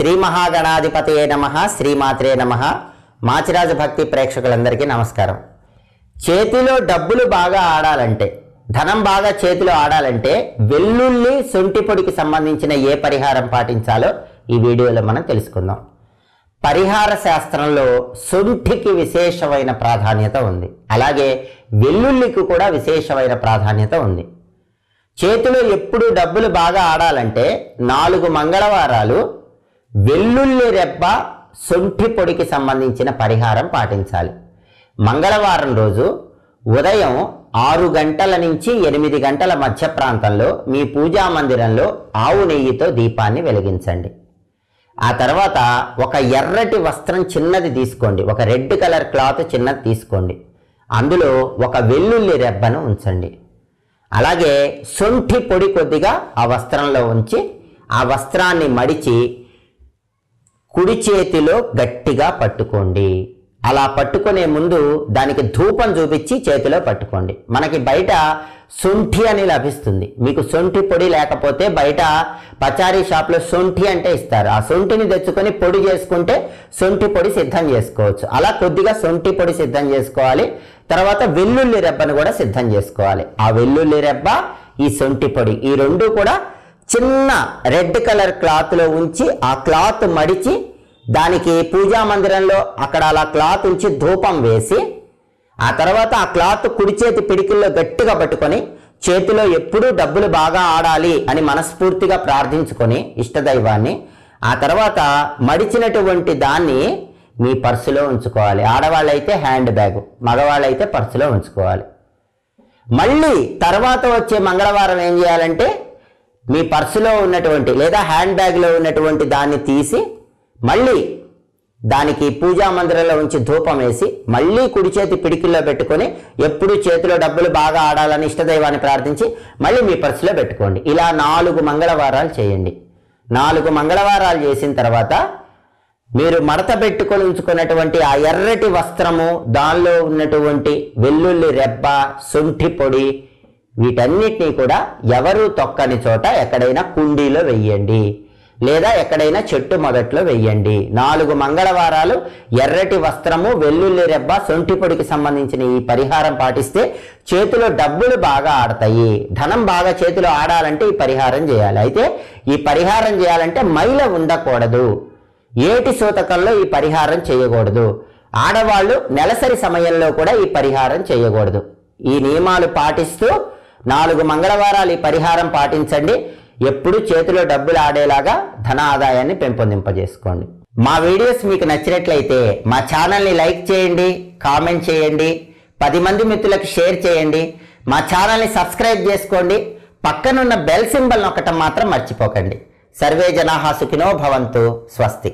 శ్రీ మహాగణాధిపతయే నమ శ్రీమాత్రే నమ. మాచిరాజు భక్తి ప్రేక్షకులందరికీ నమస్కారం. చేతిలో డబ్బులు బాగా ఆడాలంటే ధనం బాగా చేతిలో ఆడాలంటే వెల్లుల్లి సొంటి పొడికి సంబంధించిన ఏ పరిహారం పాటించాలో ఈ వీడియోలో మనం తెలుసుకుందాం. పరిహార శాస్త్రంలో శొంఠికి విశేషమైన ప్రాధాన్యత ఉంది. అలాగే వెల్లుల్లికి కూడా విశేషమైన ప్రాధాన్యత ఉంది. చేతిలో ఎప్పుడు డబ్బులు బాగా ఆడాలంటే నాలుగు మంగళవారాలు వెల్లుల్లి రెబ్బ సొంఠి పొడికి సంబంధించిన పరిహారం పాటించాలి. మంగళవారం రోజు ఉదయం ఆరు గంటల నుంచి ఎనిమిది గంటల మధ్య ప్రాంతంలో మీ పూజా మందిరంలో ఆవు నెయ్యితో దీపాన్ని వెలిగించండి. ఆ తర్వాత ఒక ఎర్రటి వస్త్రం చిన్నది తీసుకోండి. ఒక రెడ్ కలర్ క్లాత్ చిన్నది తీసుకోండి. అందులో ఒక వెల్లుల్లి రెబ్బను ఉంచండి. అలాగే సొంఠి పొడి కొద్దిగా ఆ వస్త్రంలో ఉంచి ఆ వస్త్రాన్ని మడిచి కుడి చేతిలో గట్టిగా పట్టుకోండి. అలా పట్టుకునే ముందు దానికి ధూపం చూపించి చేతిలో పట్టుకోండి. మనకి బయట సొంఠి అని లభిస్తుంది. మీకు సొంఠి పొడి లేకపోతే బయట పచారీ షాప్లో సొంఠి అంటే ఇస్తారు. ఆ సొంఠిని తెచ్చుకొని పొడి చేసుకుంటే సొంఠి పొడి సిద్ధం చేసుకోవచ్చు. అలా కొద్దిగా సొంఠి పొడి సిద్ధం చేసుకోవాలి. తర్వాత వెల్లుల్లి రెబ్బను కూడా సిద్ధం చేసుకోవాలి. ఆ వెల్లుల్లి రెబ్బ ఈ సొంఠి పొడి ఈ రెండు కూడా చిన్న రెడ్ కలర్ క్లాత్లో ఉంచి ఆ క్లాత్ మడిచి దానికి పూజా మందిరంలో అక్కడ అలా క్లాత్ ఉంచి ధూపం వేసి ఆ తర్వాత ఆ క్లాత్ కుడి చేతి పిడికిల్లో గట్టిగా పట్టుకొని చేతిలో ఎప్పుడూ డబ్బులు బాగా ఆడాలి అని మనస్ఫూర్తిగా ప్రార్థించుకొని ఇష్టదైవాన్ని ఆ తర్వాత మడిచినటువంటి దాన్ని మీ పర్సులో ఉంచుకోవాలి. ఆడవాళ్ళైతే హ్యాండ్ బ్యాగ్ మగవాళ్ళైతే పర్సులో ఉంచుకోవాలి. మళ్ళీ తర్వాత వచ్చే మంగళవారం ఏం చేయాలంటే మీ పర్సులో ఉన్నటువంటి లేదా హ్యాండ్ బ్యాగ్లో ఉన్నటువంటి దాన్ని తీసి మళ్ళీ దానికి పూజా మందిరంలో ఉంచి ధూపం వేసి మళ్ళీ కుడి చేతి పిడికిల్లో పెట్టుకొని ఎప్పుడు చేతిలో డబ్బులు బాగా ఆడాలని ఇష్టదైవాన్ని ప్రార్థించి మళ్ళీ మీ పర్సులో పెట్టుకోండి. ఇలా నాలుగు మంగళవారాలు చేయండి. నాలుగు మంగళవారాలు చేసిన తర్వాత మీరు మడత పెట్టుకొని ఉంచుకున్నటువంటి ఆ ఎర్రటి వస్త్రము దానిలో ఉన్నటువంటి వెల్లుల్లి రెబ్బ శుంఠి పొడి వీటన్నిటినీ కూడా ఎవరు తొక్కని చోట ఎక్కడైనా కుండీలో వెయ్యండి లేదా ఎక్కడైనా చెట్టు మొదట్లో వెయ్యండి నాలుగు మంగళవారాలు ఎర్రటి వస్త్రము వెల్లుల్లి రెబ్బ సొంటిపొడికి సంబంధించిన ఈ పరిహారం పాటిస్తే చేతిలో డబ్బులు బాగా ఆడతాయి. ధనం బాగా చేతిలో ఆడాలంటే ఈ పరిహారం చేయాలి. అయితే ఈ పరిహారం చేయాలంటే మైల ఉండకూడదు. ఏటి సూతకంలో ఈ పరిహారం చేయకూడదు. ఆడవాళ్ళు నెలసరి సమయంలో కూడా ఈ పరిహారం చేయకూడదు. ఈ నియమాలు పాటిస్తూ నాలుగు మంగళవారాలు ఈ పరిహారం పాటించండి. ఎప్పుడు చేతిలో డబ్బులు ఆడేలాగా ధన ఆదాయాన్ని పెంపొందింపజేసుకోండి. మా వీడియోస్ మీకు నచ్చినట్లయితే మా ఛానల్ని లైక్ చేయండి కామెంట్ చేయండి పది మంది మిత్రులకు షేర్ చేయండి మా ఛానల్ని సబ్స్క్రైబ్ చేసుకోండి పక్కనున్న బెల్ సింబల్ నొక్కటం మాత్రం మర్చిపోకండి. సర్వే జనాహా సుఖినో భవంతు స్వస్తి.